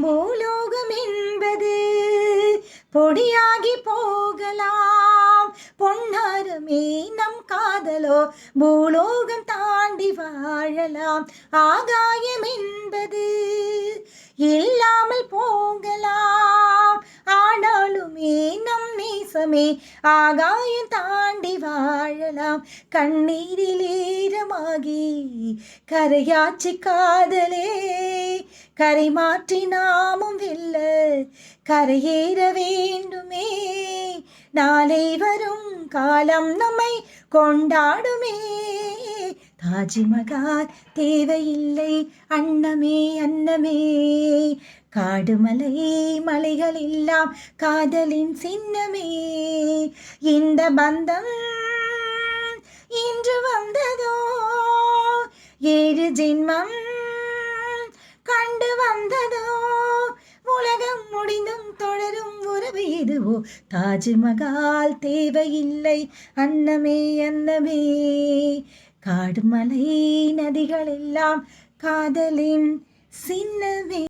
பூலோகம் என்பது பொடியாகி போகலாம். பொன்னாரமே நம் காதலோ பூலோகம் தாண்டி வாழலாம். ஆகாயம் என்பது இல்லாமல் போகலாம். ஆனாலுமே நம் நேசமே ஆகாயம் தாண்டி வாழலாம். கண்ணீரில் ஈரமாகி கரையாச்சி காதலே கரை மாற்றி நாமும் வெல்ல கரையேற வேண்டுமே. நாளை வரும் காலம் நம்மை கொண்டாடுமே. தாஜ்மகால் தேவையில்லை அன்னமே அன்னமே. காடுமலை மலைகள் எல்லாம் காதலின் சின்னமே. இந்த பந்தம் இன்று வந்ததோ? ஏழு ஜென்மம் இதுவோ தாஜ்மஹால் தேவையில்லை. அன்னமே அன்னமே. காடுமலை நதிகளெல்லாம் காதலின் சின்னமே.